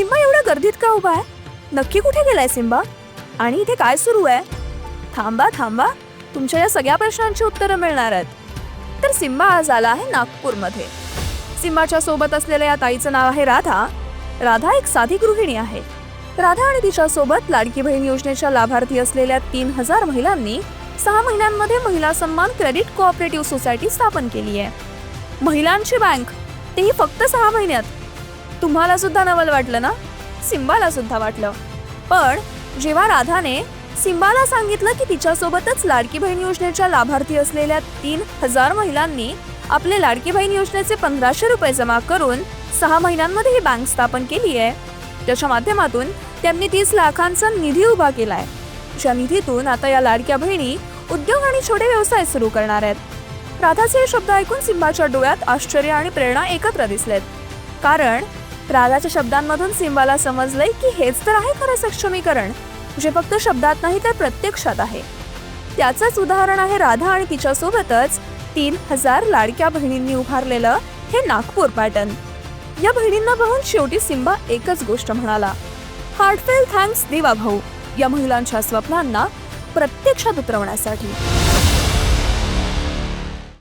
Simba एवढ्या गर्दीत का उभा आहे? नक्की कुठे गेलाय सिम्बा? आणि इथे काय सुरू आहे? थांबा थांबा. तुमच्या या सगळ्या प्रश्नांची उत्तरं मिळणार आहेत. तर सिम्बा आज आला आहे नागपूरमध्ये. सिम्बाच्या सोबत असलेल्या या ताईचं नाव आहे राधा. राधा एक साधी गृहिणी आहे. राधा आणि तिच्या सोबत लाडकी बहीण योजनेच्या लाभार्थी असलेल्या तीन हजार महिलांनी सहा महिन्यांमध्ये महिला सन्मान क्रेडिट कोऑपरेटिव्ह सोसायटी स्थापन केली आहे. महिलांची बँक तेही फक्त सहा महिन्यात. तुम्हाला सुद्धा नवल वाटलं ना? सिम्बाला सुद्धा वाटलं. पण जेव्हा राधाने सिम्बाला सांगितलं की तिच्यासोबतच लाडकी बहीण योजनेच्या लाभार्थी असलेल्या तीन हजार महिलांनी आपले लाडकी बहीण योजनेचे पंधराशे रुपये जमा करून सहा महिन्यांमध्ये ही बँक स्थापन केली आहे. त्याच्या माध्यमातून त्यांनी तीस लाखांचा निधी उभा केलाय. ज्या निधीतून आता या लाडक्या बहिणी उद्योग आणि छोटे व्यवसाय सुरू करणार आहेत. राधाचे हे शब्द ऐकून सिम्बाच्या डोळ्यात आश्चर्य आणि प्रेरणा एकत्र दिसलेत. कारण राधाच्या शब्दांमधून सिम्बाला समजलंय की हेच तर आहे खरं सक्षमीकरण. जे फक्त शब्दात नाही तर प्रत्यक्षात आहे. त्याचंच उदाहरण आहे राधा आणि तिच्यासोबतच तीन हजार लाडक्या बहिणींनी उभारलेलं हे नागपूर पॅटर्न या बहिणींना पाहून शेवटी सिम्बा एकच गोष्ट म्हणाला. हार्टफेल थँक्स देवा भाऊ. या महिलांच्या स्वप्नांना प्रत्यक्षात उतरवण्यासाठी.